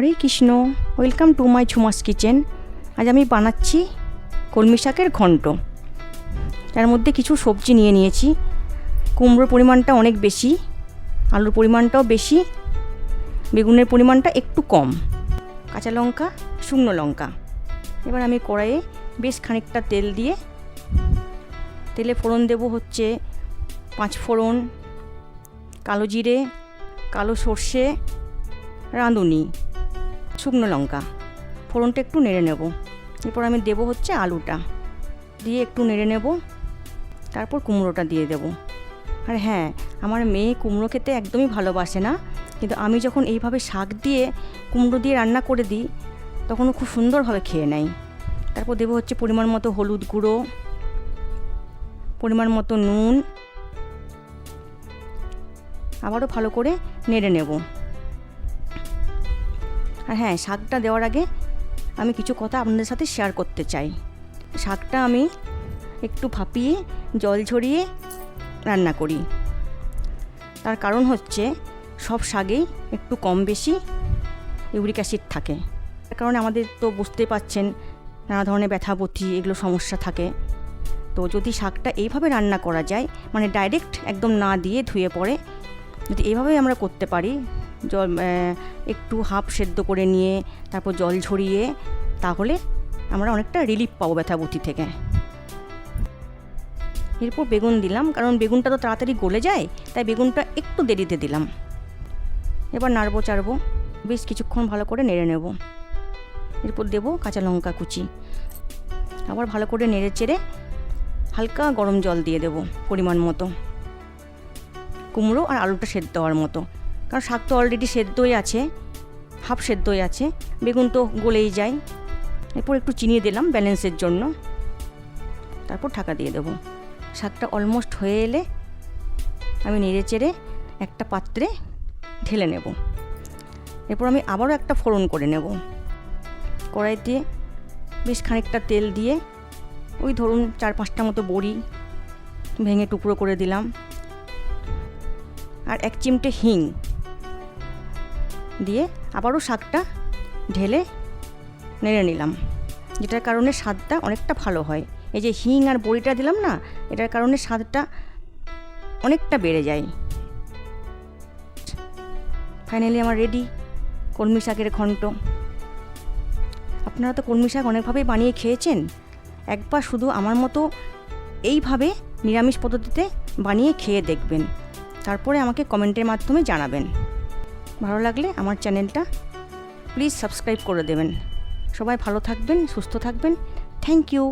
Hare Krishna welcome to my Chhumas kitchen আজ আমি বানাচ্ছি কলমি শাকের ঘন্ট। তার মধ্যে কিছু সবজি নিয়ে নিয়েছি। কুমড়োর পরিমাণটা অনেক বেশি, আলুর পরিমাণটাও বেশি, বেগুনের পরিমাণটা একটু কম, কাঁচা লঙ্কা, শুকনো লঙ্কা। এবার আমি কড়াইয়ে বেশ খানিকটা তেল দিয়ে, তেলে ফোড়ন দেব হচ্ছে পাঁচ ফোড়ন, কালো জিরে, কালো সর্ষে, রাঁধুনি। শুকনো লঙ্কা। ফোড়নটা একটু নেড়ে নেব। এরপর আমি দেব হচ্ছে আলুটা। দিয়ে একটু নেড়ে নেব। তারপর কুমড়োটা দিয়ে দেব। আর হ্যাঁ আমার মেয়ে কুমড়ো খেতে একদমই ভালোবাসে না। কিন্তু আমি যখন এইভাবে শাক দিয়ে কুমড়ো দিয়ে রান্না করে দিই, তখন খুব সুন্দরভাবে খেয়ে নেয়। তারপর দেবো হচ্ছে পরিমাণ মতো হলুদ গুঁড়ো, পরিমাণ মতো নুন। আবারও ভালো করে নেড়ে নেব। হ্যাঁ শাকটা দেওয়ার আগে আমি কিছু কথা আপনাদের সাথে শেয়ার করতে চাই। শাকটা আমি একটু ভাপিয়ে, জল ঝরিয়ে রান্না করি। তার কারণ হচ্ছে সব শাকেই একটু কম বেশি ইউরিক অ্যাসিড থাকে। তার কারণে আমাদের তো বুঝতেই পাচ্ছেন নানা ধরনের ব্যথাবথি এগুলো সমস্যা থাকে। তো যদি শাকটা এইভাবে রান্না করা যায় মানে ডাইরেক্ট একদম না দিয়ে ধুয়ে পড়ে, যদি এইভাবেই আমরা করতে পারি জল একটু হাফ সেদ্ধ করে নিয়ে তারপর জল ঝরিয়ে তাহলে আমরা অনেকটা রিলিফ পাবো ব্যথা ব্যথাবথি থেকে। এরপর বেগুন দিলাম, কারণ বেগুনটা তো তাড়াতাড়ি গলে যায়, তাই বেগুনটা একটু দেরিতে দিলাম। এবার নাড়বো, চাড়বো, বেশ কিছুক্ষণ ভালো করে নেড়ে নেব। এরপর দেবো কাঁচা লঙ্কা কুচি। আবার ভালো করে নেড়ে চেড়ে হালকা গরম জল দিয়ে দেবো পরিমাণ মতো। কুমড়ো আর আলুটা সেদ্ধ হওয়ার মতো। কারণ শাক তো অলরেডি সেদ্ধই আছে হাফ সেদ্ধই আছে, বেগুন তো গলেই যায়। এরপর একটু চিনি দিলাম ব্যালেন্সের জন্য। তারপর ঢাকা দিয়ে দেবো। শাকটা অলমোস্ট হয়ে এলে আমি নেড়ে চেড়ে একটা পাত্রে ঢেলে নেব। এরপর আমি আবারও একটা ফোড়ন করে নেব। কড়াইতে বেশ খানিকটা তেল দিয়ে ওই ধরুন চার পাঁচটা মতো বড়ি ভেঙে টুকরো করে দিলাম। আর এক চিমটে হিং দিয়ে আবারও শাকটা ঢেলে নেড়ে নিলাম। যেটার কারণে স্বাদটা অনেকটা ভালো হয়। এই যে হিং আর বড়িটা দিলাম না, এটার কারণে স্বাদটা অনেকটা বেড়ে যায়। ফাইনালি আমার রেডি কলমি শাকের ঘন্ট। আপনারা তো কলমি শাক অনেকভাবেই বানিয়ে খেয়েছেন। একবার শুধু আমার মতো এইভাবে নিরামিষ পদ্ধতিতে বানিয়ে খেয়ে দেখবেন। তারপরে আমাকে কমেন্টের মাধ্যমে জানাবেন। ভালো লাগলে আমার চ্যানেলটা প্লিজ সাবস্ক্রাইব করে দেবেন। সবাই ভালো থাকবেন, সুস্থ থাকবেন। Thank you.